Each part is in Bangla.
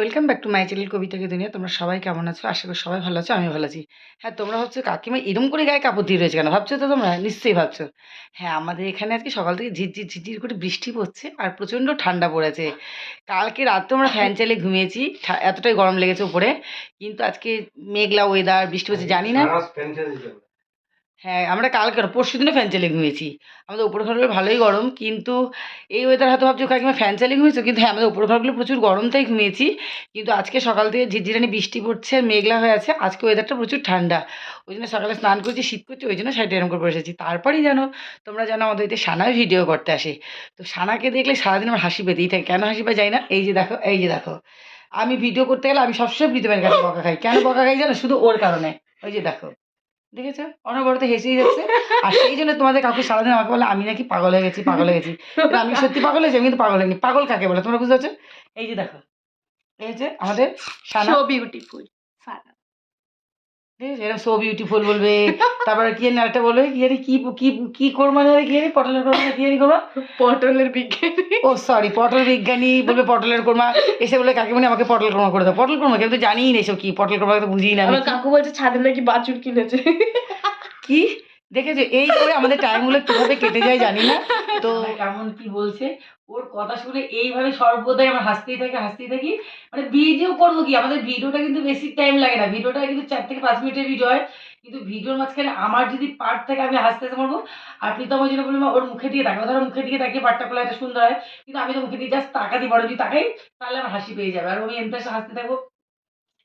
Welcome back to my channel কবিতাকে দুনিয়া তোমরা সবাই কেমন আছো? আশা করি সবাই ভালো আছো আমি ভালো আছি। হ্যাঁ তোমরা ভাবছ কাকিমা এরম করে গায়ে কাপড় দিয়ে রয়েছে কেন? ভাবছ তো তোমরা? নিশ্চয়ই ভাবছ। হ্যাঁ আমাদের এখানে আজকে সকাল থেকে ঝিরঝির ঝিরঝির করে বৃষ্টি পড়ছে আর প্রচণ্ড ঠান্ডা পড়েছে। কালকে রাতে আমরা ফ্যান চালিয়ে ঘুমিয়েছি এতটাই গরম লেগেছে উপরে। কিন্তু আজকে মেঘলা ওয়েদার বৃষ্টি পড়ছে, জানি না। হ্যাঁ আমরা কালকে পরশু দিনে ফ্যান চালিয়ে ঘুমিয়েছি আমাদের উপর ঘরগুলো ভালোই গরম, কিন্তু এই ওয়েদার হয়তো ভাবছি কাকিমা ফ্যান চালিয়ে ঘুমিয়েছো কিন্তু হ্যাঁ আমাদের উপর ঘরগুলো প্রচুর গরম তাই ঘুমিয়েছি। কিন্তু আজকে সকাল থেকে ঝিরঝিরানি বৃষ্টি পড়ছে, মেঘলা হয়ে আছে, আজকে ওয়েদারটা প্রচুর ঠান্ডা। ওই জন্য সকালে স্নান করছি, শীত করছি, ওই জন্য শাড়িটা এরকম করে এসেছি। তারপরেই জানো, তোমরা জানো আমাদের এতে সানায় ভিডিও করতে আসে। তো সানাকে দেখলে সারাদিন আমার হাসি পেতেই থাকে। কেন হাসি পাই যায় না? এই যে দেখো, এই যে দেখো। আমি ভিডিও করতে গেলে আমি সবসময় প্রীতমের কাছে বকা খাই। কেন বকা খাই জানো? শুধু ওর কারণে। ওই যে দেখো। দেখেছ? অনবরত হেসেই যাচ্ছে। আর সেই জন্য তোমাদের কাকু সারাদিন আমাকে বলে, আমি নাকি পাগল হয়ে গেছি, পাগল হয়ে গেছি। আমি সত্যি পাগল হয়েছি, আমি কিন্তু পাগল হয়নি পাগল কাকে বলে, তোমরা বুঝতে পারছ? এই যে দেখো, এই যে আমাদের সানা। বিউটিফুল ঠিক এরকম সো বিউটিফুল বলবে। তারপরে কি জানি আরেকটা বলবে কি জানি কি কি কি কোরমা জানি কি জানি পটলের কোরমা কি জানি কোরমা পটলের বিজ্ঞানী। ও সরি পটল বিজ্ঞানী বলবে পটলের কোরমা। এসে বলে কাকিমণি আমাকে পটল কোরমা করে দাও। পটল কোরমা কিন্তু তো জানিই না এসব কি পটল কোরমা তো বুঝিই না কাকু বলছে ছাদে নাকি বাছুর কিনেছে? কি? দেখেছ? এই করে আমাদের টাইমগুলো কীভাবে কেটে যায় জানি না। তো কেমন কি বলছে? ওর কথা শুনে এইভাবে সর্বদাই আমার হাসতেই থাকি হাসতেই থাকি। মানে ভিডিও করব কি? আমাদের ভিডিওটা কিন্তু বেশি টাইম লাগে না। ভিডিওটা কিন্তু চার থেকে পাঁচ মিনিটের ভিডিও হয়। কিন্তু ভিডিওর মাঝখানে আমার যদি পার্ট থাকে, আমি হাসতে হাসতে বলব, আর প্রীতম জন্য বলব ওর মুখে দিয়ে তাকাবো ধরো মুখে দিয়ে তাকিয়ে পার্টটা করলে এত সুন্দর হয়। কিন্তু আমি তো মুখে দিয়ে জাস্ট তাকাতি বড় যদি তাকাই, তাহলে আমার হাসি পেয়ে যাবে। আর আমি এমনি হাসতে থাকব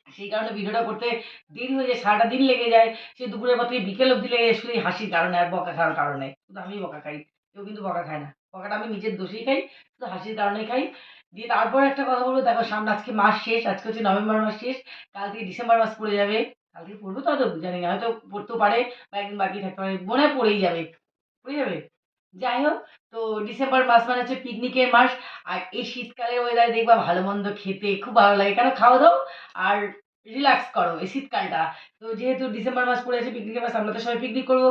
সেই কারণে ভিডিওটা করতে দেরি হয়ে যায়, সারাটা দিন লেগে যায়। সে দুপুরের পর থেকে বিকেল অবধি লেগে যায়, শুধু হাসির কারণে আর বকা খাওয়ার কারণে। শুধু আমি বকা খাই, কেউ কিন্তু বকা খায় না। বকাটা আমি নিজের দোষেই খাই, শুধু হাসির কারণেই খাই। দিয়ে তারপর একটা কথা বলব, দেখো সামনে আজকে মাস শেষ, আজকে হচ্ছে নভেম্বর মাস শেষ, কাল থেকে ডিসেম্বর মাস পড়ে যাবে। কাল থেকে পড়ব তো হয়তো, জানি না, হয়তো পড়তেও পারে বা একদিন বাকি থাকতে পারে, মনে পড়েই যাবে পড়ে যাবে। যাই হোক তো ডিসেম্বর মাস মানে হচ্ছে পিকনিকের মাস। আর এই শীতকালে ওয়েদারে দেখবা ভালো মন্দ খেতে খুব ভালো লাগে। কেন? খাওয়া দাও আর রিল্যাক্স করো এই শীতকালটা। তো যেহেতু ডিসেম্বর মাস পড়ে আছে পিকনিকের মাস, আমরা তো সবাই পিকনিক করব।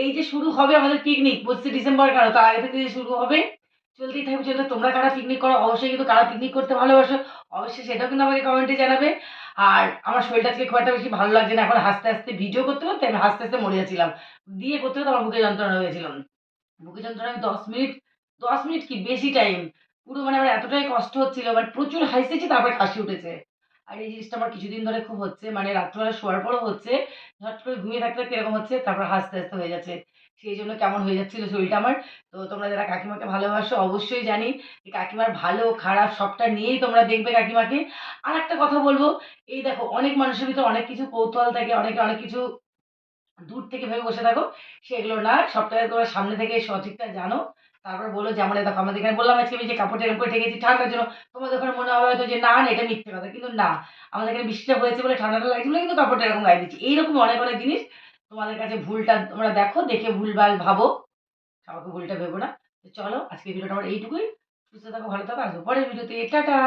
এই যে শুরু হবে আমাদের পিকনিক পঁচিশে ডিসেম্বর কেন? তার আগে থেকে যে শুরু হবে, চলতেই থাকবে। চলতে তোমরা কারা পিকনিক করো? অবশ্যই কিন্তু কারা পিকনিক করতে ভালোবাসো, অবশ্যই সেটাও কিন্তু আমাকে কমেন্টে জানাবে। আর আমার শরীরটা আজকে খুব একটা বেশি ভালো লাগছে না। এখন হাসতে হাসতে ভিডিও করতে করতে আমি হাসতে হাসতে মরে যাচ্ছিলাম। দিয়ে করতে করতে আমার বুকে যন্ত্রণা হয়েছিল। বুকে যন্ত্রণা আমি দশ মিনিট দশ মিনিট কি বেশি টাইম পুরো মানে আমার এতটাই কষ্ট হচ্ছিল মানে প্রচুর হাসতেছি তারপরে কাশি উঠেছে। আর এই জিনিসটা আমার কিছুদিন ধরে খুব হচ্ছে মানে রাত্রিবেলা শোয়ার পরও হচ্ছে ঝট করে ঘুমিয়ে থাকতে এরকম হচ্ছে, তারপর হাসতে হাসতে হয়ে যাচ্ছে। সেই জন্য কেমন হয়ে যাচ্ছিল শরীরটা আমার, তো তোমরা যারা কাকিমাকে ভালোবাসো অবশ্যই জানি, যে কাকিমার ভালো, খারাপ সবটা নিয়েই তোমরা দেখবে কাকিমাকে। আর একটা কথা বলব, এই দেখো, অনেক মানুষের ভিতরে অনেক কিছু কৌতূহল থাকে, অনেকে অনেক কিছু দূর থেকে ভেবে বসে থাকো। সেগুলো না, সবটাকে তোমরা সামনে থেকে সঠিকটা জানো। তারপর বলো যে আমরা দেখো, আমাদের এখানে বললাম আজকে আমি যে কাপড়টা এরকম করে ঠেকেছি ঠান্ডার জন্য। তোমাদের ওখানে মনে হবে হয়তো যে, না এটা মিথ্যে কথা। কিন্তু না, আমাদের এখানে বৃষ্টিটা হয়েছে বলে ঠান্ডাটা লাগছে বলে কিন্তু কাপড়টা এরকম গায়ে দিচ্ছি। এইরকম অনেক অনেক জিনিস তোমাদের কাছে ভুলটা তোমরা দেখো, দেখে ভুলভাল ভাবো। কাউকে ভুলটা ভেবো না। চলো আজকে ভিডিওটা আমার এইটুকুই। সুস্থ থাকো, ভালো থাকো, আসব পরের ভিডিওতে। টাটা!